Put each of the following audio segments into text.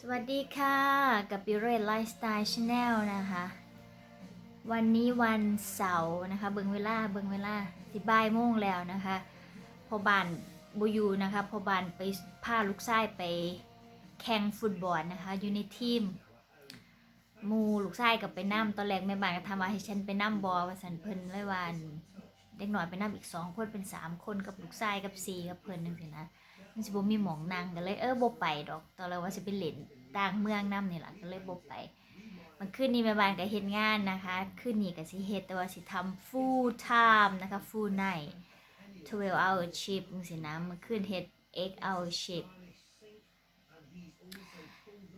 สวัสดีค่ะกับปิเรตไลฟ์สไตล์ชาแนลนะคะ วันนี้วันเสาร์นะคะเบิงเวลาเบิงเวลาสิบ่ายโมงแล้วนะคะ พอบานบูยูนะคะพอบานไปพาลูกชายไปแข่งฟุตบอลนะคะอยู่ในทีมมูลูกชายกับไปนั่ตอนแรกแม่บ้านก็ทำว่าให้ฉันไปนั่บอว่าสันเพิ่นเลยว่าอั่นเด็กหน่อยไปนั่อีกสองคนเป็นสามคนกับลูกชายกับสี่กับเพิ่นนึงสินะ มันสิบ่มีหมองนางก็เลยเออบ่ไปดอก ตอนแรกว่าสิไปเล่นต่างเมืองนํนี่ล่ะก็เลยบ่ไป มันขึ้นนี่แม่บ้านก็เฮ็ดงานนะคะ ขึ้นนี่ก็สิเฮ็ดแต่ว่าสิทำ full time นะคะ full night 12 hour shift จังซี่นะมันขึ้นเฮ็ด8 hour shift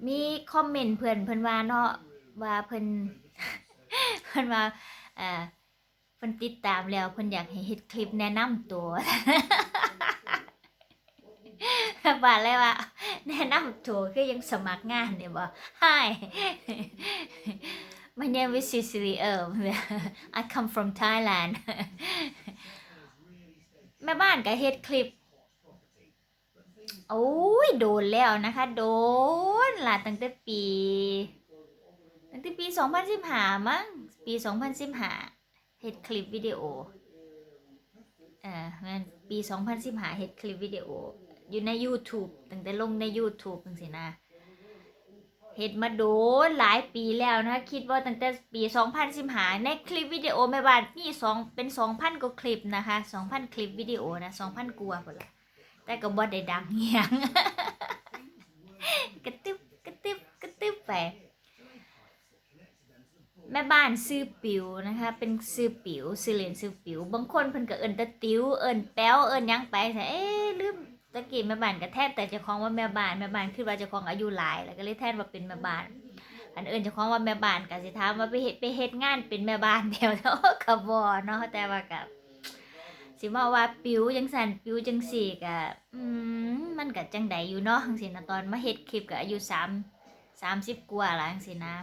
มีคอมเมนต์เพิ่อนเพิ่นว่าเนาะว่าเพิ่นเพิ่นว่าเอ่อเพิ่นติดตามแล้วเพิ่นอยากให้เฮ็ดคลิปแนะนำตัว บาเลยว่า แนะนำตัวคือยังสมัครงานเนี่ยบ่ Hi My name is Cecily Earl I come from Thailand แม่บ้านก็เฮ็ดคลิป โอ้ย โดนแล้วนะคะ โดนล่ะตั้งแต่ปี ตั้งแต่ปี 2015 มั้ง ปี 2015เฮ็ดคลิปวิดีโออ่อมันปี 2015เฮ็ดคลิปวิดีโอ อยู่ใน YouTube ตั้งแต่ลงใน YouTube จังซี่นะเฮ็ดมาโดนหลายปีแล้วนะคะคิดว่าตั้งแต่ปี 2015 ในคลิปวิดีโอแม่บ้านมี2เป็น 2,000 กว่าคลิปนะคะ 2,000 คลิปวิดีโอนะ 2,000 กว่าพุ่นละแต่ก็บ่ได้ดังอิหยังกระตึบกระตึบกระตึบไปแม่บ้านซื้อปิวนะคะ เป็นซื้อปิวซื้อเหรียญซื้อปิว บางคนเพิ่นก็เอิ้นตะติ๋วเอิ้นแป้วเอิ้นยังไปแต่เอ๊ลืม ตะกี้แม่บ้านก็แทนแต่เจ้าของว่าแม่บ้านแม่บ้านคิดว่าเจ้าของอายุหลาย แล้วก็เลยแทนว่าเป็นแม่บ้านอันอิ้นเจ้าของว่าแม่บ้านก็สิถามว่าไปเฮ็ดไปเฮ็ดงานเป็นแม่บ้านเดียวโอ้ก็บ่เนาะแต่ว่าก็สิมาว่าปิวจังซั่นปิวจังซี่ก็อืมมันก็จังใดอยู่เนาะจังซี่นะตอนมาเฮ็ดคลิปก็อายุ3 30กว่าล้วจังซี่นะ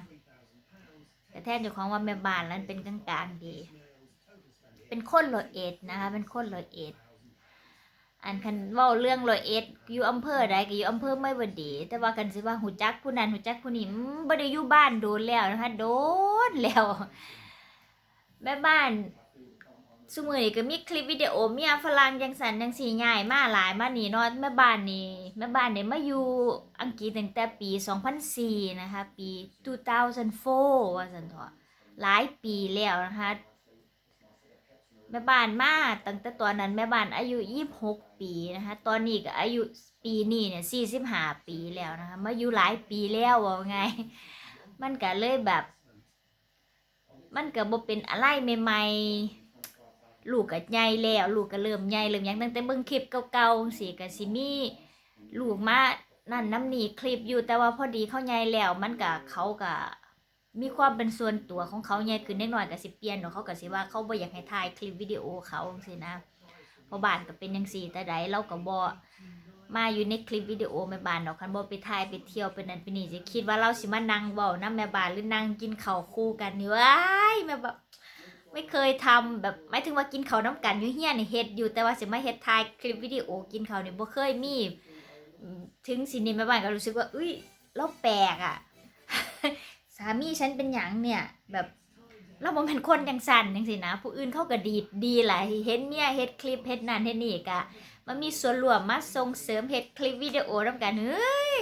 แต่แทนเจ้าของว่าแม่บ้านนั้นเป็นกลางๆดี เป็นคนร้อยเอ็ดนะคะเป็นคนร้อยเอ็ด อันคันเว่าเรื่องร้อยเอ็ดอยู่อำเภอใดก็อยู่อำเภอไม่บดี แต่ว่ากันสิว่าหูจักผู้นั้นหูจักผู้นี้บ่ได้อยู่บ้านโดนแล้วนะคะโดนแล้วแม่บ้านสมือนี้ก็มีคลิปวิดีโอเมียฝรั่งจังสันจังสีใหญ่มาหลายมานี่เนาะแม่บ้านนี่แม่บ้านเนี่ยมาอยู่อังกฤษตั้งแต่ปี 2004 นะคะ ปี 2004ว่าสันเถอะหลายปีแล้วนะคะ แม่บ้านมาตั้งแต่ตอนนั้นแม่บ้านอายุ26ปีนะคะตอนนี้ก็อายุปีนี้เนี่ย45ปีแล้วนะคะมาอยู่หลายปีแล้วว่าไง มันก็เลยแบบ มันก็บ่เป็นอะไรใหม่ๆลูกก็ใหญ่แล้ว ลูกก็เริ่มใหญ่เริ่มยังตั้งแต่เบิ่งคลิปเก่าๆสิก็สิมีลูกมานั่นน้ำหนีคลิปอยู่แต่ว่าพอดีเขาใหญ่แล้ว มันก็เขาก็ มีความเป็นส่วนตัวของเขาใหญ่ขึ้นนิดหน่อยก็สิเปลี่ยนเนาะเขาก็สิว่าเขาบ่อยากให้ถ่ายคลิปวิดีโอเขาสินะเพราะบ้านก็เป็นจังซี่แต่ใดเราก็บ่มาอยู่ในคลิปวิดีโอแม่บ้านดอกคันบ่ไปถ่ายไปเที่ยวไปนั่นไปนี่จะคิดว่าเราสิมานั่งเว้านํแม่บ้านหรือนั่งกินข้าวคู่กันนี่ว้ายแม่แบบไม่เคยทำแบบหมายถึงว่ากินข้าวน้ำกันอยู่เฮียนี่เฮ็ดอยู่แต่ว่าสิมาเฮ็ดถ่ายคลิปวิดีโอกินข้าวนี่บ่เคยมี ถึงสินี่แม่บ้านก็รู้สึกว่าอุ้ยเราแปลกอะ สามีฉันเป็นหยังเนี่ย แบบเราบ่แม่นคนจังซั่นจังซี่นะ ผู้อื่นเขาก็ดีดีหลายเห็นเมียเฮ็ดคลิปเฮ็ดนั่นเฮ็ดนี่ก็มามีส่วนร่วมมาส่งเสริมเฮ็ดคลิปวิดีโอนำกันเฮ้ย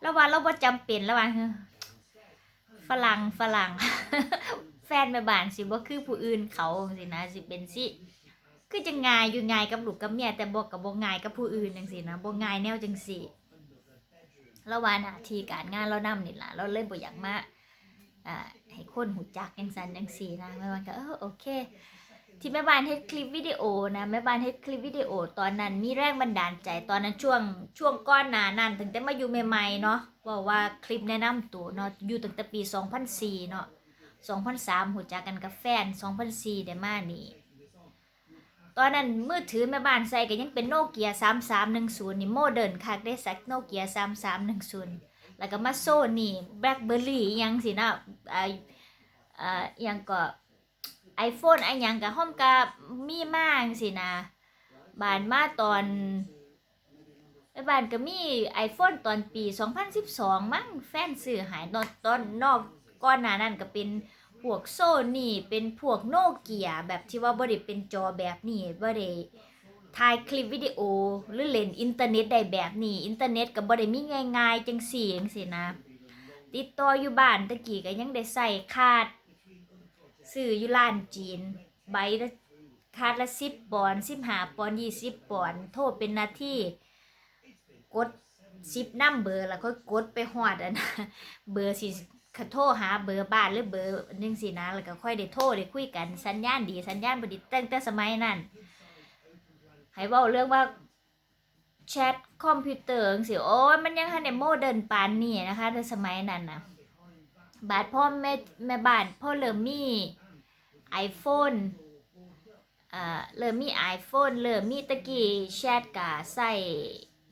แล้วว่าเราบ่จำเป็นแล้วว่าเฮ้ยฝรั่งฝรั่ง แฟนแม่บ้านสิบ่คือผู้อื่นเขาสินะสิเป็นสิคือจะง่ายอยู่ง่ายกับลูกกับเมียแต่บ่กับบ่ง่ายกับผู้อื่นจังซี่นะบ่ง่ายแนวจังซี่แล้วว่าหน้าที่การงานเรานํนี่ล่ะเราเลยบ่อยากมา อ่าให้คนหูจักจังซั่นจังซี่นะแม่บ้านก็เออโอเค ที่แม่บ้านเฮ็ดคลิปวิดีโอนะแม่บ้านเฮ็ดคลิปวิดีโอ ตอนนั้นมีแรงบันดาลใจตอนนั้นช่วงช่วงก้อนหนานั้นตั้งแต่มาอยู่ใหม่ๆเนาะบอกว่าคลิปแนะนำตัวเนาะอยู่ตั้งแต่ปี 2004 เนาะ2003หูจักกันกับแฟน 2004ได้มานี่ตอนนั้นมือถือแม่บ้านใส่ก็ยังเป็นโนเกีย3310นี่โมเดิร์นคักได้สักโนเกีย3310 แล้วก็มาโซนี่แบล็คเบอร์รี่ยังสินะไออ่ายังก็ iPhone ไอยังก็ห้อมก็มีมากสินะบานมาตอนแม่บ้านก็มี iPhone ตอนปี 2012 มั้งแฟนซื้อหายตอนตอนนอกก่อนหน้านั้นก็เป็นพวกโซนี่เป็นพวกโนเกียแบบที่ว่าบ่ได้เป็นจอแบบนี้บ่ได้ ถ่ายคลิปวิดีโอหรือเล่นอินเทอร์เน็ตได้แบบนี้ อินเทอร์เน็ตก็บ่ได้มีง่ายๆจังซี่จังซี่นะ ติดต่ออยู่บ้านตะกี้ก็ยังได้ใส่คาดซื้ออยู่ร้านจีน ใบละคาดละ10ปอนด์15ปอนด์20ปอนโทรเป็นนาทีกดซิปน้ำเบอร์แล้วก็กดไปหอดอันนะเบอร์สิขโทรหาเบอร์บ้านหรือเบอร์หนึงสินะแล้วก็ค่อยได้โทรได้คุยกันสัญญาณดีสัญญาณบดีตั้งแต่สมัยนั้น ให้เว้าเรื่องว่าแชทคอมพิวเตอร์สิโอ้ยมันยังทันได้โมเดิร์นปานนี้นะคะในสมัยนั้นนะบาดพ่อแม่แม่บ้านพ่อเริ่มมี iPhone อ่าเริ่มมี iPhone เริ่มมีตะกี้แชทกะใส่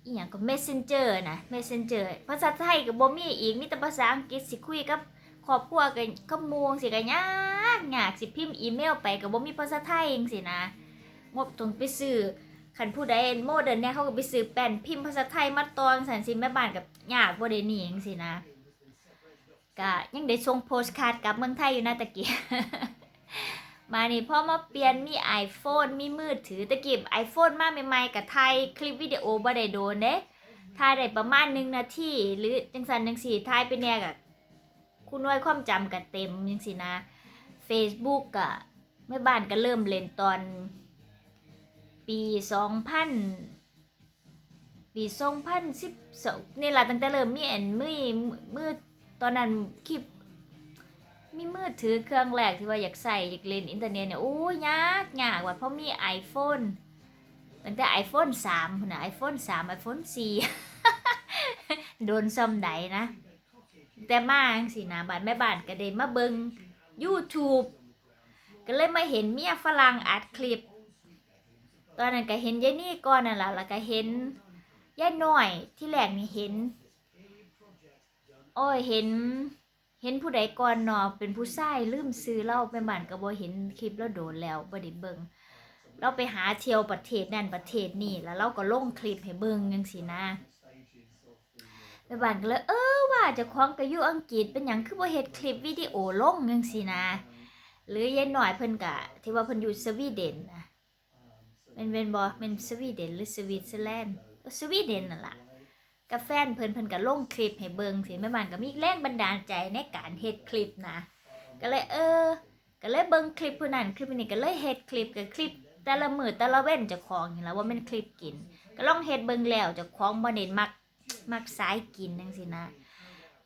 อีหยังก็ messenger นะ messenger ภาษาไทยก็บ่มีอีกมีแต่ภาษาอังกฤษสิคุยกับครอบครัวกันกับมูงสิก็ยากยากสิพิมพ์อีเมลไปก็บ่มีภาษาไทยจังซี่นะงบต้องไปซื้อ คันผู้ใดโมเดิร์นเนี่ยเขาก็ไปซื้อแป้นพิมพ์ภาษาไทยมาตอนสันสิแม่บ้านกับยากบ่ได้นี่จังซี่นะก็ยังได้ส่งโพสต์การ์ดกลับเมืองไทยอยู่นะตะกี้มานี่พอมาเปลี่ยนมี iPhone มีมือถือตะกี้ iPhone มาใหม่ๆกับไทยคลิปวิดีโอบ่ได้โดนเด้ถ่ายได้ประมาณหนึ่งนาทีหรือจังสันจังสี่ถ่ายไปแน่กับคุณน้อยความจำกับเต็มจังสินะ Facebook กะแม่บ้านก็เริ่มเล่นตอน ปี2000ปี2012นี่ล่ะตั้งแต่เริ่มมีแอนมือมือตอนนั้นคลิปมีมือถือเครื่องแรกที่ว่าอยากใส่อยากเล่นอินเทอร์เน็ตเนี่ยโอ้ยยากยากว่ะเพราะมี iPhone ตั้งแต่ iPhone 3พุ่นะ iPhone 3 iPhone 4 โดนซ่อมไดนะ แต่มาสินะบ้านแม่บ้านก็ได้มาเบิง YouTube ก็เลยมาเห็นเมียฝรั่งอัดคลิป ตอนนั้นก็เห็นยายนี่ก่อนนั่นแหละแล้วก็เห็นยายน้อยที่แรกนี่เห็น โอ้ยเห็น เห็นผู้ใดก่อนเนาะเป็นผู้ชายลืมซื้อเหล้าไปบ้านก็บ่เห็นคลิปแล้วโดนแล้วบ่ได้เบิ่งเราไปหาเที่ยวประเทศนั่นประเทศนี่แล้วเราก็ลงคลิปให้เบิ่งจังซี่นะไปบ้านก็เลยเออว่าจะคล้องก็อยู่อังกฤษเป็นหยังคือบ่เฮ็ดคลิปวิดีโอลงจังซี่นะ หรือยายน้อยเพิ่นก็ที่ว่าเพิ่นอยู่สวีเดนนะ แม่นเป็นบ่แม่นสวีเดนหรือสวิตเซอร์แลนด์สวีเดนนั่นล่ะกับแฟนเพิ่นเพิ่นก็ลงคลิปให้เบิงสิแม่บ้านก็มีแรงบันดาลใจในการเฮ็ดคลิปนะ ก็เลยเออ ก็เลยเบิงคลิปผู้นั้นคลิปนี้ก็เลยเฮ็ดคลิปกับคลิป แต่ละมือแต่ละเว้นจ้าของนี่ล่ะว่ามันคลิปกิน ก็ลองเฮ็ดเบิงแล้วจ้าของบ่ได้มักมักสายกินจังซี่นะ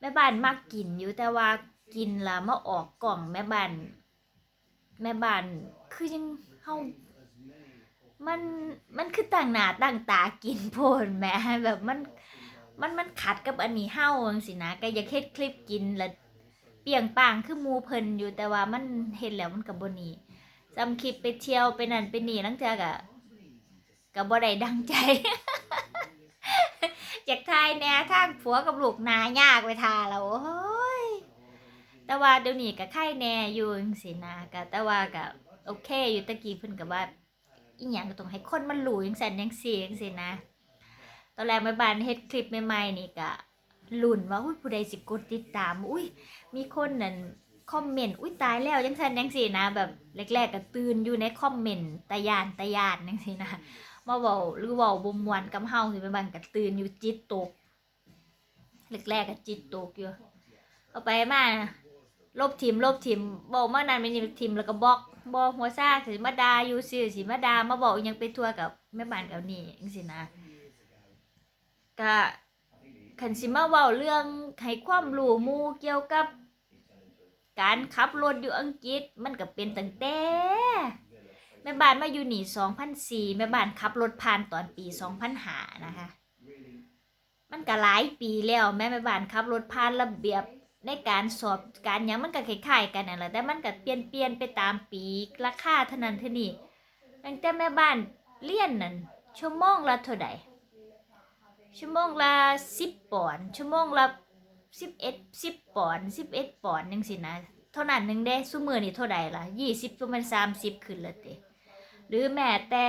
แม่บ้านมักกินอยู่แต่ว่ากินและมาออกกล่องแม่บ้านแม่บ้านคือยังเฮา มันมันคือต่างหนาต่างตากินโพนแหม่แบบมันมันมันขัดกับอันนี้เฮาจังสินะก็อยากเฮ็ดคลิปกินแล้วเปียงปางคือมูเพิ่นอยู่แต่ว่ามันเฮ็ดแล้วมันก็บ่นี่จำคลิปไปเที่ยวไปนั่นไปนี่ลังเทื่อก็ก็บ่ได้ดังใจอยากทายแนวทางผัวกับลูกนายากไปทาแล้วโอ้ยแต่ว่าเดี๋ยวนี้ก็ไข่แน่อยู่จังซี่นะก็แต่ว่าก็โอเคอยู่ตะกี้เพิ่นก็ว่า อีหยังก็ต้องให้คนมันรู้จังซั่นจังซี่จังซี่นะ ตอนแรกแม่บ้านเฮ็ดคลิปใหม่ๆนี่ก็ลุ้นว่าอุ้ยผู้ใดสิกดติดตาม อุ้ยมีคนนั่นคอมเมนต์อุ้ยตายแล้วจังแซนจังซี่นะ แบบแรกๆก็ตื่นอยู่ในคอมเมนต์ตะยานตะยานจังซี่นะมาเว้าหรือเว้าบ่มวนกับเฮาสิแม่บ้านก็ตื่นอยู่จิตตกแรกๆก็จิตตกอยู่เอาไปมา ลบทิมลบทิมบอกมานั้นไม่นี่ทิมแล้วก็บล็อกบ่หัวซ่าสิมาดาอยู่ซื่อสิมาดามาบอกอิหยังไปทั่วกับแม่บ้านกับนี่จังซี่นะก็ขันสิมาเว้าเรื่องให้ความรู้มูเกี่ยวกับ การขับรถอยู่อังกฤษมันก็เป็นตั้งแต่แม่บ้านมาอยู่หนี่2004แม่บ้านขับรถผ่านตอนปี2005นะคะ มันก็หลายปีแล้วแม่แม่บ้านขับรถผ่านระเบียบ ในการสอบการยังมันก็คล้ายๆกันนั่นแหละแต่มันก็เปลี่ยนเปลี่ยนไปตามปีราคาเท่านั้นเท่านี้ตั้งแต่แม่บ้านเรียนนั่นชั่วโมงละเท่าใดชั่วโมงละสิบปอนด์ชั่วโมงละสิบเอ็ดสิบปอนด์สิบเอ็ดปอนด์นึงสินะเท่านั้นหนึ่งได้ซุมือนี่เท่าใดล่ะยี่สิบประมาณสามสิบขึ้นละเตหรือแม้แต่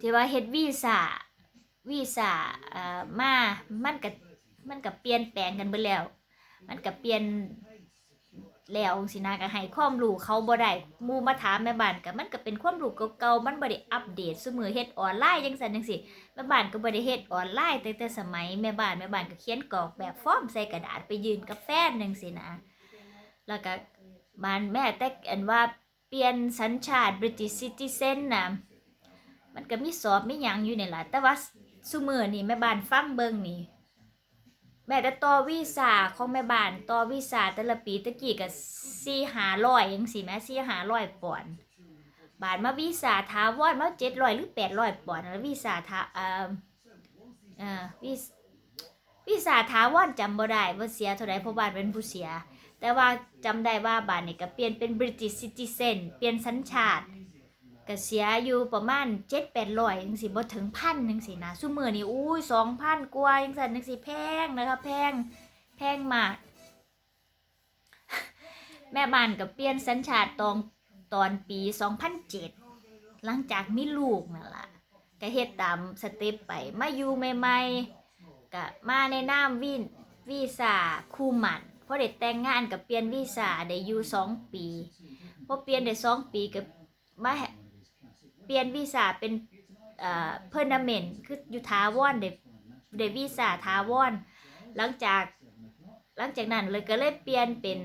ที่ว่าเฮ็ดวีซ่าวีซ่าเอ่อมามันก็ มันก็เปลี่ยนแปลงกันเบิดแล้ว มันก็เปลี่ยนแล้วสินะก็ให้ความรู้เขาบ่ได้มูมาถามแม่บ้านก็มันก็เป็นความรู้เก่าๆมันบ่ได้อัปเดตซุมื้อเฮ็ดออนไลน์จังซั่นจังซี่แม่บ้านก็บ่ได้เฮ็ดออนไลน์แตั้งแต่สมัยแม่บ้านแม่บ้านก็เขียนกรอกแบบฟอร์มใส่กระดาษไปยืนกับแฟนจังซี่นะ แล้วก็บ้านแม่แต่อันว่าเปลี่ยนสัญชาติ British Citizen น่ะมันก็มีสอบมีหยังอยู่นี่ล่ะแต่ว่าซุมื้อนี่แม่บ้านฟังเบิ่งนี่ แม่แต่ต่อวีซ่าของแม่บ้านต่อวีซ่าแต่ละปีตะกี้ก็สี่หาร้อยยังสิแม่สี่หาร้อยปอนด์บาทมาวีซ่าทาวอนมาเจ็ดร้อยหรือแปดร้อยปอนด์แล้ววีซ่าทาเอ่อเอ่อวีวีซ่าทาวอนจำบ่ได้ว่าเสียเท่าไรเพราะบ้านเป็นผู้เสีย แต่ว่าจำได้ว่าบ้านนี่ก็เปลี่ยนเป็น British Citizen เปลี่ยนสัญชาติ ก็เสียอยู่ประมาณเจ็ดแปดร้อยยังสิบ่ถึงพันยังสินะซุมื้อนี่อุ้ยสองพันกว่ายังสั่นยังสิแพงนะคะแพงแพงมากแม่บ้านก็เปลี่ยนสัญชาติตอนตอนปี 2007 หลังจากมีลูกนั่นล่ะก็เฮ็ดตามสเต็ปไป มาอยู่ใหม่ๆก็มาในนามวินวีซ่าคู่หมันพอได้แต่งงานก็เปลี่ยนวีซ่าได้อยู่สองปีพอเปลี่ยนได้สองปีก็มา ปลี่ยนวีซ่าเป็นเอ่อเพอร์นาเมนต์คืออยู่ทาวอนได้ได้วีซ่าทาวอนหลังจากหลังจากนั้นเลยก็เลยเปลี่ยนเป็น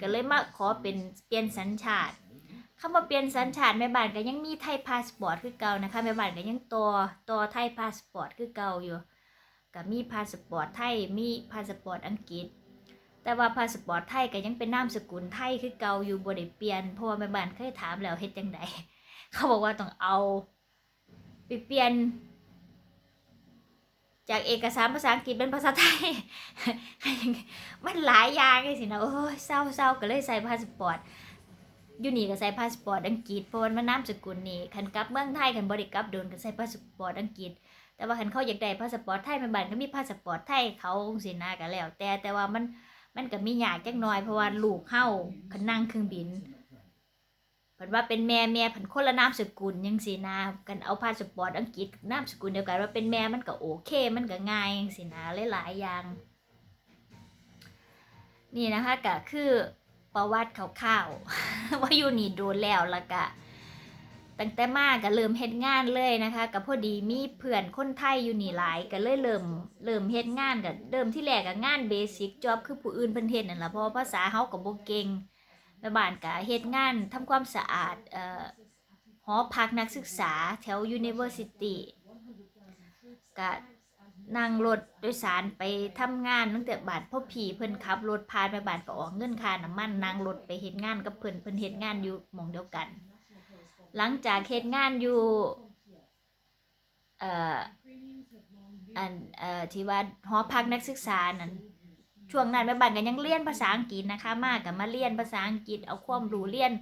ก็เลยมาขอเป็นเปลี่ยนสัญชาติคำว่าเปลี่ยนสัญชาติแม่บ้านก็ยังมีไทยพาสปอร์ตคือเก่านะคะแม่บ้านก็ยังต่อต่อไทยพาสปอร์ตคือเก่าอยู่ก็มีพาสปอร์ตไทยมีพาสปอร์ตอังกฤษ แต่ว่าพาสปอร์ตไทยก็ยังเป็นนามสกุลไทยคือเก่าอยู่บ่ได้เปลี่ยนเพราะว่าแม่บ้านเคยถามแล้วเฮ็ดจังได เขาบอกว่าต้องเอาไปเปลี่ยน จากเอกสารภาษาอังกฤษเป็นภาษาไทย มันหลายอย่างเลยสินะโอ้ยเศร้าเศร้าก็เลยใส่พาสปอร์ตอยู่นี่ก็ใส่พาสปอร์ตอังกฤษเพราะว่ามันนามสกุลนี่คันกลับเมืองไทยคันบริกลับโดนก็ใส่พาสปอร์ตอังกฤษ แต่ว่าคันเขาอยากได้พาสปอร์ตไทยแม่บ้านก็มีพาสปอร์ตไทยเขาสินะก็แล้ว แต่แต่ว่ามันมันก็มียากจักหน่อยเพราะว่าลูกเฮาคันนั่งเครื่องบิน พิ่นว่าเป็นแม่แม่เพิ่นคนละนามสกุลจังซี่นะกันเอาพาสปอร์ตอังกฤษนามสกุลเดียวกันว่าเป็นแม่มันก็โอเค มันก็ง่ายจังซี่นะหลายๆอย่าง นี่นะคะก็คือประวัติคร่าวๆว่าอยู่นี่โดนแล้วล้วก็ตั้งแต่มาก็เริ่มเฮ็ดงานเลยนะคะก็พอดีมีเพื่อนคนไทยอยู่นี่หลายก็เลยเริ่มเริ่มเฮ็ดงานก็เริ่มที่แรกก็งานเบสิกจ็อบคือผู้อื่นเพิ่นเฮ็ดนั่นล่ะเพราะภาษาเฮาก็บ่เก่ง แม่บ้านก็เฮ็ดงานทำความสะอาดเอ่อหอพักนักศึกษาแถว University ก็นั่งรถโดยสารไปทำงานตั้งแต่บาทพ่อผีเพิ่นขับรถพานไปบาทก็ออกเงินค่าน้ำมันนั่งรถไปเฮ็ดงานกับเพิ่นเพิ่นเฮ็ดงานอยู่หม่องเดียวกัน หลังจากเฮ็ดงานอยู่เอ่ออันเอ่อที่ว่าหอพักนักศึกษานั่น ช่วงนั้นแม่บ้านก็ยังเรียนภาษาอังกฤษนะคะ มากกับมาเรียนภาษาอังกฤษเอาความรู้เรียน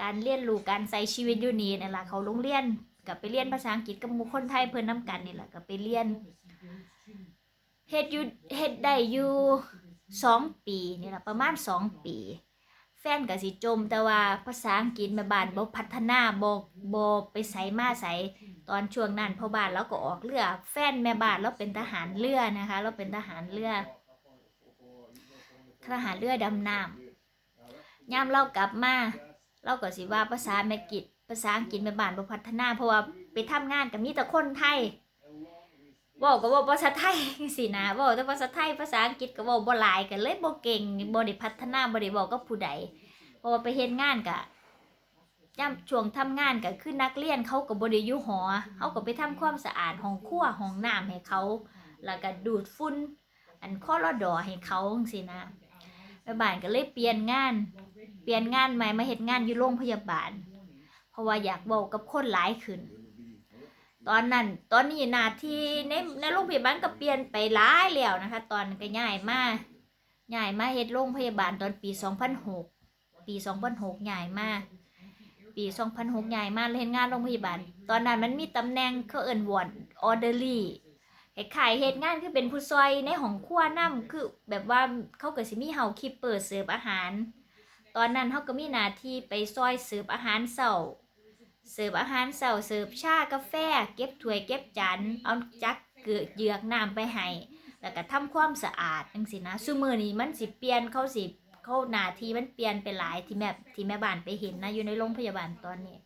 การเรียนรู้การใช้ชีวิตอยู่นี่นั่นล่ะเขาโรงเรียนกับไปเรียนภาษาอังกฤษกับมูคนไทยเพิ่นนํกันนี่แหละก็ไปเรียนเฮ็ดอยู่เฮ็ดได้อยู่สองปีนี่แหละประมาณสองปี แฟนก็สิจม แต่ว่าภาษาอังกฤษแม่บ้านบ่พัฒนาบ่บ่ไปไสมาไสตอนช่วงนั้นพ่อบ้านเราก็ออกเรือ แฟนแม่บ้านเราเป็นทหารเรือนะคะเราเป็นทหารเรือ ทหารเรือดำน้ำยามเรากลับมาเราก็สิว่าภาษาแมกิจภาษาอังกฤษแม่บ้านบ่พัฒนา เพราะว่าไปทำงานก็มีแต่คนไทยเว้าก็เว้าภาษาไทยสินะเว้าแต่ภาษาไทยภาษาอังกฤษก็เว้าบ่หลายกันเลยบ่เก่งบ่ได้พัฒนาบ่ได้เว้ากับผู้ใดเพราะว่าไปเฮ็ดงานก็ย่ํช่วงทำงานก็คือนักเรียนเขาก็บ่ได้อยู่หอเฮาก็ไปทำความสะอาดห้องครัวห้องน้ำให้เขา แล้วก็ดูดฝุ่นอันคอรดอให้เขาจังซี่นะ แม่บ้านก็เลยเปลี่ยนงาน เปลี่ยนงานใหม่มาเฮ็ดงานอยู่โรงพยาบาล เพราะว่าอยากเว้ากับคนหลายขึ้น ตอนนั้นตอนนี้หนาที่ในในโรงพยาบาลก็เปลี่ยนไปหลายแล้วนะคะ ตอนก็ย้ายมาย้ายมาเฮ็ดโรงพยาบาลตอนปี 2006 ปี 2006ย้ายมาปี 2006ย้ายมาเฮ็ดงานโรงพยาบาล ตอนนั้นมันมีตำแหน่งเขาเอิ้นวอร์ดออเดอรี่ คล้ายเฮ็ดงานคือเป็นผู้ซอยในห้องครัวนํคือแบบว่าเขาก็สิมีเฮาคีปเปอร์เสิร์ฟอาหาร ตอนนั้นเขาก็มีหน้าที่ไปซอยเสิร์ฟอาหารเช้าเสิร์ฟอาหารเช้าเสิร์ฟชากาแฟ เก็บถ้วยเก็บจานเอาจักเกือกเหยือกน้ำไปให้แล้วก็ทำความสะอาดจังซี่นะซุมื้อนี้มันสิเปลี่ยนเขาสิเขาหน้าที่มันเปลี่ยนไปหลายที่แม่ที่แม่บ้านไปเห็นนะอยู่ในโรงพยาบาลตอนนี้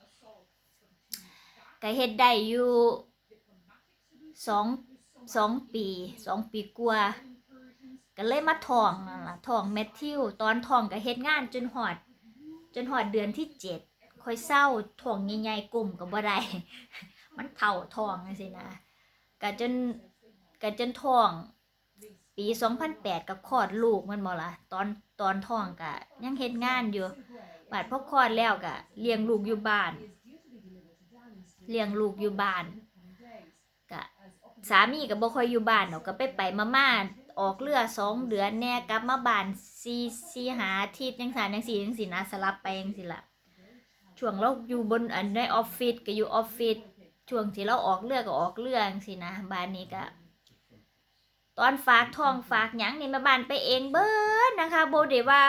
ก็เฮ็ดได้อยู่สอง สองปีสองปีกว่าก็เลยมาทองนั่นล่ะทองแมทธิวตอนทองก็เฮ็ดงานจนหอด จนหอดเดือนที่เจ็ดค่อยเศร้าท้องใหญ่ๆกลุ่มก็บ่ได้ มันเท่าทองจังซี่นะก็จนก็จนท้องปี2008ก็คลอดลูกมันบ่ล่ะตอนตอนท้องก็ยังเฮ็ดงานอยู่บาดพอคลอดแล้วก็เลี้ยงลูกอยู่บ้านเลี้ยงลูกอยู่บ้าน สามีก็บ่ค่อยอยู่บ้านดอกก็ไปไปมามาออกเรือสองเดือนแน่กลับมาบ้านสี่สี่หาทิตย์จังซั่นจังซี่จังซี่นะสลับไปจังซี่ล่ะช่วงเราอยู่บนอันในออฟฟิศก็อยู่ออฟฟิศช่วงที่เราออกเรือก็ออกเรือจังซี่นะบ้านนี้ก็ตอนฝากทองฝากหยังนี่ม่บ้านไปเองเบิดนะคะโบได้ว่า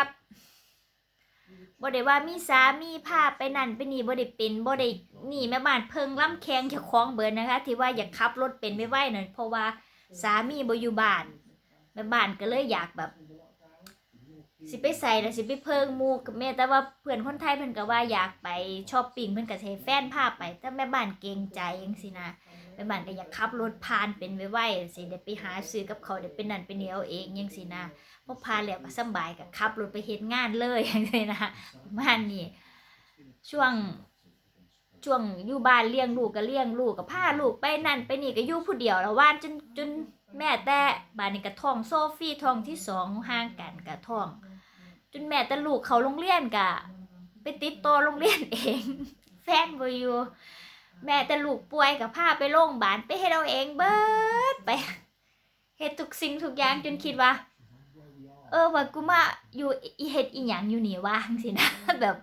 บ่ได้ว่ามีสามีพาไปนั่นไปนี่บ่ได้เป็นบ่ได้นี่แม่บ้านเพิงล้ำแข้งเจ้าของเบิดนะคะ ที่ว่าอยากขับรถเป็นไม่ไหวนั่นเพราะว่าสามีบ่อยู่บ้านแม่บ้านก็เลยอยากแบบสิไปใส่แล้วสิไปเพิ่งมูกับแม่แต่ว่าเพื่อนคนไทยเพิ่นก็ว่าอยากไปช้อปปิ้งเพิ่นก็ให้แฟนพาไป แต่แม่บ้านเกรงใจจังซี่นะไปบ้านก็อยากขับรถผ่านเป็นไว้ๆสิเดี๋ยวไปหาซื้อกับเขาเดี๋ยวเป็นนั่นเป็นเหนียวเองยังสินะ พอพาแล้วก็สบายก็ขับรถไปเฮ็ดงานเลยอย่างนี้นะประมาณนี้ช่วงช่วงอยู่บ้านเลี้ยงลูกก็เลี้ยงลูกก็พาลูกไปนั่นไปนี่ก็อยู่ผู้เดียวแล้วว่านจนจนแม่แต่บ้านนี้ก็ท้องโซฟี่ท้องที่สองห่างกันก็ท้อง จนแม่แต่ลูกเขาโรงเรียนก็ไปติดต่อโรงเรียนเอง แฟนบ่อยู่แม่แต่ลูกป่วยกับพาไปโรงพยาบาลไปเฮ็ดเอาเองเบิดไปเฮ็ดทุกสิ่งทุกอย่างจนคิดว่า เออว่ากูมาอยู่อีเฮ็ดอีหยังอยู่นี่วะจังซี่นะ แบบ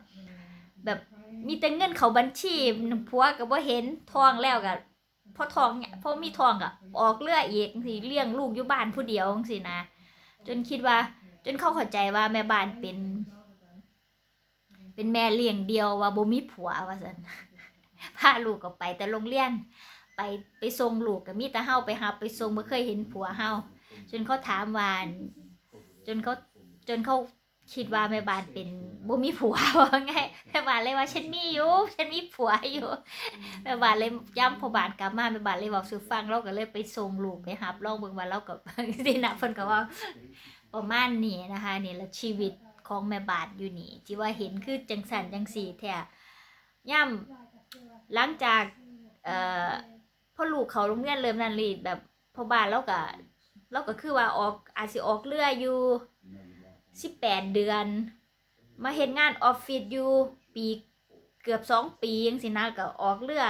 แบบมีแต่เงินเขาบัญชีผัวก็บ่เห็นทองแล้วก็พอทองเนี่ยพอมีทองก็ออกเรืออีกจังซี่เลี้ยงลูกอยู่บ้านผู้เดียวจังซี่นะ จนคิดว่า จนเข้าเข้าใจว่าแม่บ้านเป็น เป็นแม่เลี้ยงเดียวว่าบ่มีผัวว่าซั่นพาลูกก็ไปแต่โรงเรียน ไปไปส่งลูกก็มีแต่เฮาไปหาไปส่งบ่เคยเห็นผัวเฮาจนเขาถามว่าน จนเขาจนเขาคิดว่าแม่บ้านเป็นบ่มีผัวว่าไงแม่บ้านเลยว่าฉันมีอยู่ฉันมีผัวอยู่แม่บ้านเลยย้ำพอบานกลับมาแม่บ้านเลยบอกสู่ฟังเราก็เลยไปส่งลูกไปหับลองเบิ่งว่าเรากับสินะเพิ่นก็ว่าประมาณนี้นะคะนี่แหละชีวิตของแม่บ้านอยู่นี่ที่ว่าเห็นคือจังสันจังสีแท้ย่ำหลังจากเอ่อพ่อลูกเขาโรงเรียนเริ่มนั่นรีดแบบพ่อบ้านเราก็ เราก็คือว่าออกอาจสิออกเรืออยู่สิบแปดเดือน มาเฮ็ดงานออฟฟิศอยู่ปีเกือบสองปีจังสินะก็ออกเรือ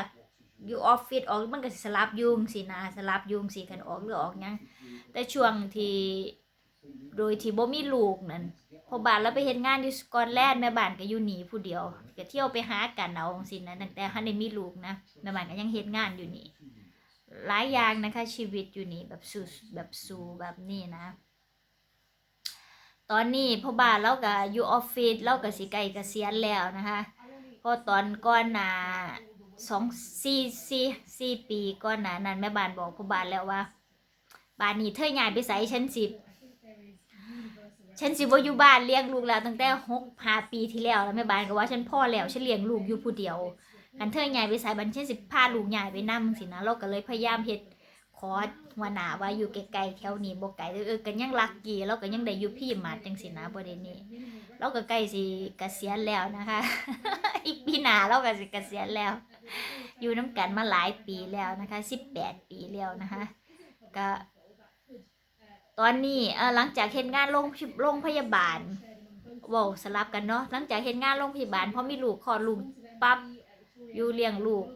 อยู่ออฟฟิศออกมันก็สลับยุงสินะสลับยุงสิกันออกเรือออกยังแต่ช่วงที่โดยที่บ่มีลูกนั่นพอบานเราไปเฮ็ดงานอยู่สกอตแลนด์แม่บ้านก็อยู่หนีผู้เดียวก็เที่ยวไปหากันเอาจังซี่นะตั้งแต่หันได้มีลูกนะแม่บ้านก็ยังเฮ็ดงานอยู่นี่ หลายอย่างนะคะ ชีวิตอยู่นี่แบบสูแบบสูแบบนี้นะ ตอนนี้พ่อบ้านเราก็อยู่ออฟฟิศเราก็สิใกล้เกษียณแล้วนะคะเพอตอนก่อนหนาสองสี่สี่สี่ปีก่อนหนานั้นแม่บ้านบอกพ่อบ้านแล้วว่าบ้านนี้เธอย้ายไปไสฉันสิบฉันสิบ่าอยู่บ้านเลี้ยงลูกแล้วตั้งแต่หกหาปีที่แล้วแล้วแม่บ้านก็ว่าฉันพ่อแล้วฉันเลี้ยงลูกอยู่ผู้เดียว กันเธอใหญ่ไปสายบันฉันสิพาลูกใหญ่ไปนำสินะเราก็เลยพยายามเฮ็ดขอหัวหน้าว่าอยู่ไกลๆแถวนี้บ่ไกลเออก็ยังรักกี่เราก็ยังได้อยู่พี่หมาจังสินะบ่ได้นี่เราก็ใกล้สิเกษียณแล้วนะคะ อีกปีหน้าเราก็สิเกษียณแล้ว อยู่น้ำกันมาหลายปีแล้วนะคะ18ปีแล้วนะคะก็ตอนนี้เออหลังจากเฮ็ดงานโรงพยโรงพยาบาลว้าสลับกันเนาะหลังจากเฮ็ดงานโรงพยาบาลพอมีลูกคลอดลูกปั๊บ อยู่เลี้ยงลูก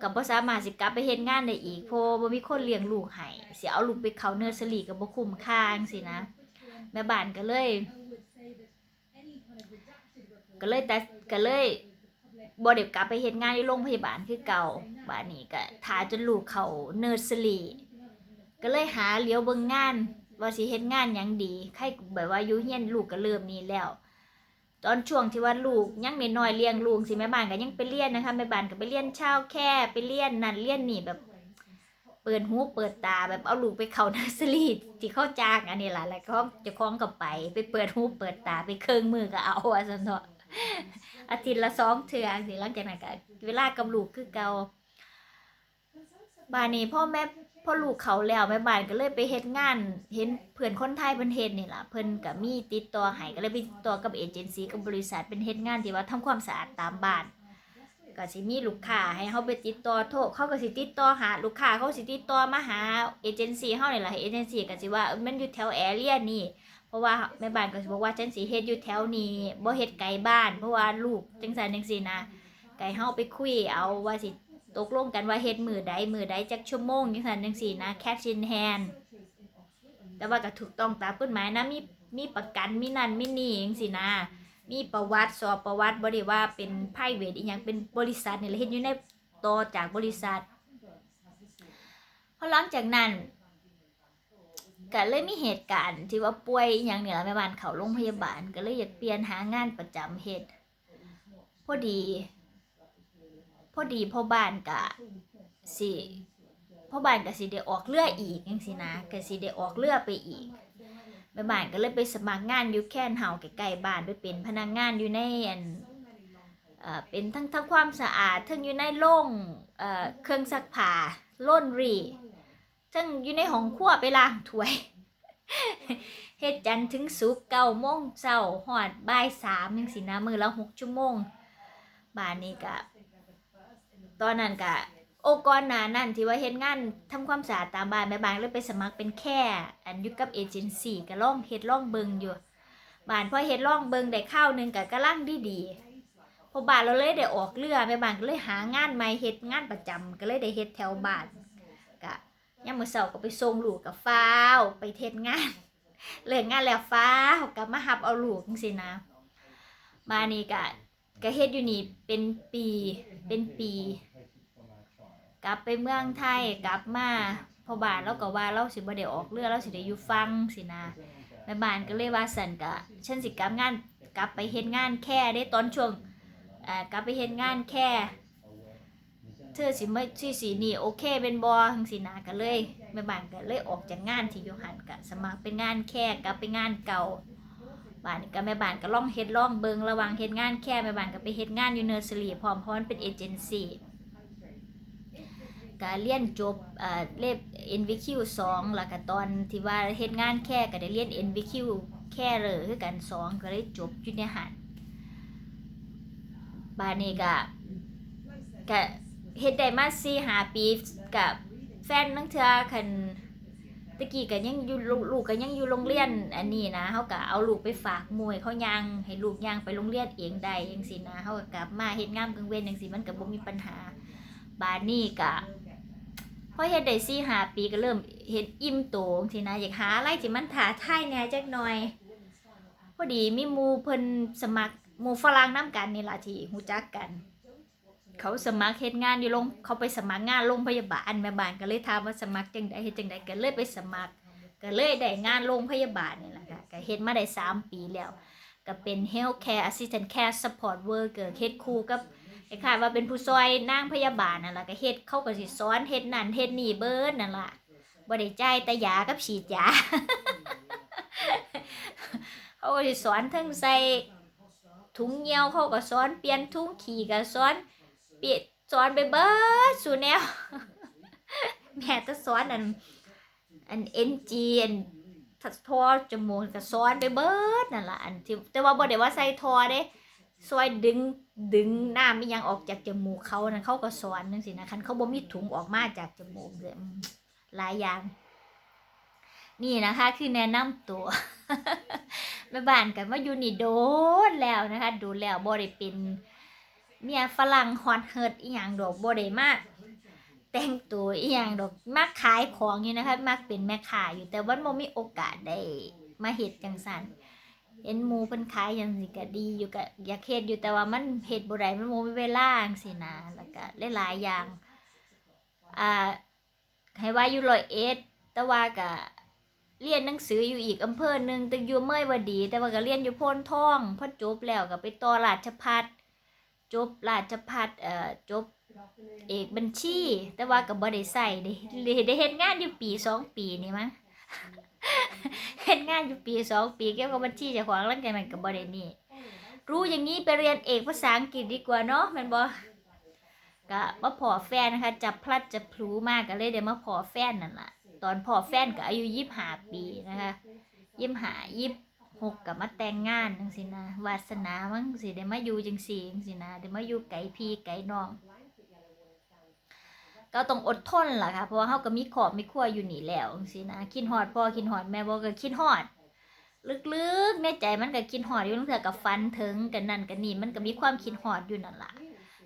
ก็บ่สามารถสิกลับไปเฮ็ดงานได้อีกเพราะบ่มีคนเลี้ยงลูกให้สิเอาลูกไปเข้าเนอร์เซอรี่ก็บ่คุ้มค่าจังซี่นะ แม่บ้านก็เลย ก็เลยแต่ก็เลยบ่ได้กลับไปเฮ็ดงานในโรงพยาบาลคือเก่าบัดนี้ก็ท่าจนลูกเข้าเนอร์เซอรี่ก็เลยหาเลี้ยวเบิ่งงาน ว่าสิเฮ็ดงานหยังดีใครแบบว่าอยู่เฮียนลูกก็เริ่มนี้แล้ว ตอนช่วงที่ว่าลูกยังน้อยเลี้ยงลูกสิแม่บ้านก็ยังไปเรียนนะคะแม่บ้านก็ไปเรียนเช้าแค่ไปเรียนนั่นเรียนนี่แบบ เปิดหูเปิดตาแบบเอาลูกไปเข้านอร์เซอรี่ที่เขาจ้างอันนี้ล่ะแล้วก็จะคล้องกับไป ไปเปิดหูเปิดตาไปเครื่องมือก็เอาว่าซั่นเถอะอาทิตย์ละสองเทื่อสิหลังจากนั้นก็เวลากับลูกคือเก่าบ้านนี้พ่อแม่ อลูกเขาแล้วแม่บ้านก็เลยไปเฮ็ดงาน เห็นเพื่อนคนไทยเพิ่นเฮ็ดนี่ล่ะเพิ่นก็มีติดต่อให้ก็เลยไปติดต่อกับเอเจนซี่กับบริษัทเป็นเฮ็ดงานที่ว่าทำความสะอาดตามบ้านก็สิมีลูกค้าให้เขาไปติดต่อโทรเขาก็สิติดต่อหาลูกค้าเขาสิติดต่อมาหาเอเจนซี่เฮานี่ล่ะเอเจนซี่ก็สิว่ามันอยู่แถวแอเรียนี่เพราะว่าแม่บ้านก็สิบอกว่าฉันสิเฮ็ดอยู่แถวนี้บ่เฮ็ดไกลบ้าน เพราะว่าลูกจังซั่นจังซี่นะไกเฮาไปคุยเอาว่าสิ ตกลงกันว่าเฮ็ดมือใดมือใดจักชั่วโมงจังซั่นจังซี่นะแคชชินแฮนแต่ว่าก็ถูกต้องตามกฎหมายนะมีมีประกันมีนั่นมีนี่จังซี่นะ มีประวัติสอบประวัติบ่ได้ว่าเป็นไพรเวทอีหยังเป็นบริษัทนี่แหละเฮ็ดอยู่ในต่อจากบริษัทพอหลังจากนั้นก็เลยมีเหตุการณ์ที่ว่าป่วยอย่างนี่ล่ะแม่บ้านเขาโรงพยาบาลก็เลยอยากเปลี่ยนหางานประจำเฮ็ดพอดี อดีพ่อบ้านก็สิพ่อบ้านก็สิได้ออกเรืออีกจังซี่นะก็สิได้ออกเรือไปอีกแม่บ้านก็เลยไปสมัครงานอยู่แค่นเฮาใกล้ๆบ้านไปเป็นพนักงานอยู่ในอันเอ่อเป็นทั้งทั้งความสะอาดทั้งอยู่ในโรงเอ่อเครื่องซักผ้าล่นรีทั้งอยู่ในห้องครัวไปล้างถ้วยเฮ็ดจันถึงศุกเก้าโมงเช้าฮอดบ่ายสามจังซี่นะมือละหกชั่วโมงบ้านนี้ก็ ตอนนั้นก็โอ้ก่อนหน้านั้นที่ว่าเฮ็ดงานทำความสะอาดตามบ้านแม่บ้านเลยไปสมัครเป็นแค่ อันอยู่กับเอเจนซี่ก็ล่องเฮ็ดล่องเบิงอยู่บ้านพอเฮ็ดล่องเบิงได้ข้าวหนึงก็กำลังดีดีๆพอบ้านเราเลยได้ออกเรือแม่บ้านก็เลยหางานใหม่เฮ็ดงานประจำก็เลยได้เฮ็ดแถวบ้านก็ยามมื้อเช้าก็ไปส่งลูกกับฟ้าวไปเฮ็ดงานเลิกงานแล้วฟ้าวกลับมารับเอาลูกจังซี่นะ มานี่ก็ก็เฮ็ดอยู่นี่เป็นปีเป็นปี กลับไปเมืองไทยกลับมาพอบานเราก็ว่าเราสิบ่ได้ออกเรือเราสิได้อยู่ฟังสินะแม่บ้านก็เลยว่าสันกะฉันสิกลับงานกลับไปเฮ็ดงานแค่ได้ตอนช่วงอ่ากลับไปเฮ็ดงานแค่เธอสิไมาสิสินี่โอเคเป็นบ่จังสินะก็เลยแม่บ้านก็เลยออกจากงานที่อยู่หันกะสมัครเป็นงานแค่กลับไปงานเก่าบ้านก็แม่บ้านก็ล่องเฮ็ดล่องเบิงระว่างเฮ็ดงานแค่แม่บ้านก็ไปเฮ็ดงานอยู่เนอร์เซอรี่พร้อมเพราะมันเป็นเอเจนซี่ ก็เรียนจบเอ่อเลข NVQ 2แล้วก็ตอนที่ว่าเฮ็ดงานแค่ก็ได้เรียน NVQ แค่เลยคือกัน 2 ก็เลยจบอยู่ในหันบาดนี้ก็ก็เฮ็ดได้มา4 5ปีกับแฟนนังเทื่อคันตะกี้ก็ยังอยู่ลูกก็ยังอยู่โรงเรียนอันนี้นะเฮาก็เอาลูกไปฝากมวยเขายังให้ลูกยังไปโรงเรียนเองได้จังซี่นะเฮาก็กลับมาเฮ็ดงานกลางเว้นจังซี่มันก็บ่มีปัญหาบาดนี้ก็ พอเฮ็ดได้สี่หาปีก็เริ่มเฮ็ดอิ่มโตจังซี่นะอยากหาอะไรที่มันท้าทายแหน่จักหน่อย พอดีมีหมู่เพิ่นสมัครหมู่ฝรั่งนํกันนี่ล่ะที่ฮู้จักกัน เขาสมัครเฮ็ดงานอยู่โรงเขาไปสมัครงานโรงพยาบาลแม่บ้านก็เลยถามว่าสมัครจังไดเฮ็ดจังไดก็เลยไปสมัคร ก็เลยได้งานโรงพยาบาลนี่แหละค่ะก็เฮ็ดมาได้สามปีแล้วก็เป็น healthcare assistant care support worker เฮ็ดคู่กับ คล้ายๆว่าเป็นผู้ซอยนางพยาบาลนั่นล่ะก็เฮ็ดเขาก็สิสอนเฮ็ดนั่นเฮ็ดนี่เบิดนั่นล่ะบ่ได้จ่ายแต่ยากับฉีดยาเขาก็สิสอนทั้งใส่ถุงเหี่ยวเขาก็สอนเปลี่ยนถุงขี้ก็สอนเปลี่ยนสอนไปเบิดสู่แนวแม่จะสอนอันอัน NG อันทัดทอจมูกก็สอนไปเบิดนั่นล่ะอันที่แต่ว่าบ่ได้ว่าใส่ทอเด้ซอยดึง ดึงน้ำมีหยังออกจากจมูกเขานั่นเขาก็สอนนึงสินะคันเขาบ่มีถุงออกมาจากจมูกเลยหลายอย่าง นี่นะคะ คือแนะนำตัวแม่บ้านกันว่าอยู่นี่โดนแล้วนะคะดนแล้วบ่ได้เป็นเมียฝรั่งฮอตเฮิร์ดอีหยังดอกบ่ได้มาก แต่งตัวอีหยังดอกมักขายของอยู่นะคะมักเป็นแม่ค้าอยู่แต่ว่าบ่มีโอกาสได้มาเฮ็ดจังซั่น เห็นหมูเพิ่นขายอย่างสิก็ดีอยู่ก็อยากเฮ็ดอยู่แต่ว่ามันเฮ็ดบ่ได้มันบ่มีเวลาจังซี่นะแล้วก็หลายๆอย่างอ่าให้ว่าอยู่ร้อยเอ็ดแต่ว่าก็เรียนหนังสืออยู่อีกอำเภอหนึ่งแต่อยู่เมื่อยวดี แต่ว่าก็เรียนอยู่โพนท่องพอจบแล้วก็ไปต่อราชพัฒจบราชพัฒเอ่อจบเอกบัญชี แต่ว่าก็บ่ได้ใส่ได้ได้ได้เฮ็ดงานอยู่ปีสองปีนี่มั้ง เฮ็ดงานอยู่ปีสองปีเกี่ยวกับบัญชีเจ้าของแล้วกันมันก็บ่ได้นี่รู้อย่างนี้ไปเรียนเอกภาษาอังกฤษดีกว่าเนาะแม่นบ่ก็มาพอแฟนนะคะจับพลัดจับพลูมากก็เลยได้มาพอแฟนนั่นล่ะตอนพอแฟนก็อายุยี่ห้าปีนะคะยี่ห้ายี่หกกับมาแต่งงานจังสินะวาสนามั้งสิได้มาอยู่จังสี่จังสินะได้มาอยู่ไกลพี่ไกลน้อง ก็ต้องอดทนล่ะค่ะ เพราะว่าเฮาก็มีขอบมีครัวอยู่นี่แล้วจังซี่นะคิดฮอดพ่อคิดฮอดแม่บ่ก็คิดฮอด ลึกๆในใจมันก็คิดฮอดอยู่ตั้งแต่กับฟันถึงกันนั่นกันนี่มันก็มีความคิดฮอดอยู่นั่นล่ะ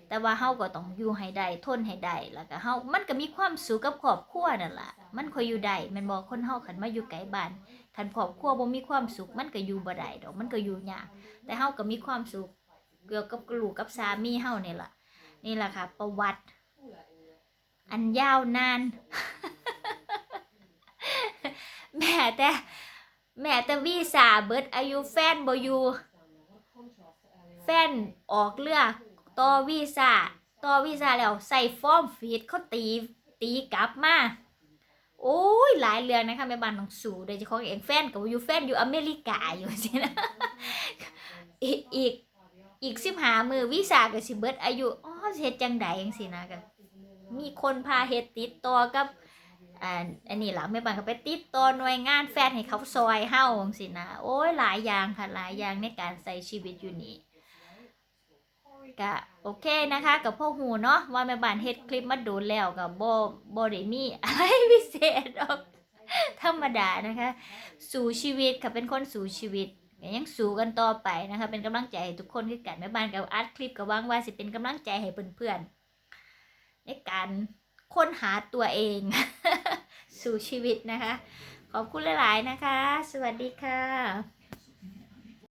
แต่ว่าเฮาก็ต้องอยู่ให้ได้ทนให้ได้แล้วก็เฮามันก็มีความสุขกับครอบครัวนั่นล่ะ มันคอยอยู่ได้ม่นบ่คนเฮาคันมาอยู่ไกลบ้านคันครอบครัวบ่มีความสุข มันก็อยู่บ่ได้ดอกมันก็อยู่ยากแต่เฮาก็มีความสุขเกี่ยวกับลูกกับสามีเฮานี่ล่ะนี่ล่ะค่ะ ประวัติ อันยาวนาน แม่แต่แม่แต่วีซ่าเบิดอายุแฟนบอยู่แฟนออกเรือต่อวีซ่าต่อวีซ่าแล้วใส่ฟอร์มฟีดเขาตีตีกลับมาโอ้ยหลายเรื่องนะคะแม่บ้านของสูโดยเฉพาะเองแฟนกับอยู่แฟนอยู่อเมริกาอยู่สินะอีกอีกอีกสิบหามือวีซ่ากับสิเบิดอายุอ๋อเฮ็ดจังใดจังสินะกัน มีคนพาเฮ็ดติดต่อกับอ่าอันนี้หล่ะแม่บ้านก็ไปติดต่อหน่วยงานแฟนให้เขาซอยเฮ้าสินะโอ้ยหลายอย่างค่ะหลายอย่างในการใช้ชีวิตอยู่นี่ก็โอเคนะคะกับพ่อหูเนาะว่าแม่บ้านเฮ็ดคลิปมาดูแล้วกับโบโบได้มีอะไรพิเศษหรอกธรรมดานะคะ สู่ชีวิตค่ะเป็นคนสู่ชีวิตยังสู่กันต่อไปนะคะ เป็นกำลังใจให้ทุกคนคือกันแม่บ้านกับอัดคลิปกับหวังว่าสิเป็นกำลังใจให้เพื่อนๆ ในการค้นหาตัวเอง สู่ชีวิตนะคะ ขอบคุณหลาย ๆ นะคะ สวัสดีค่ะ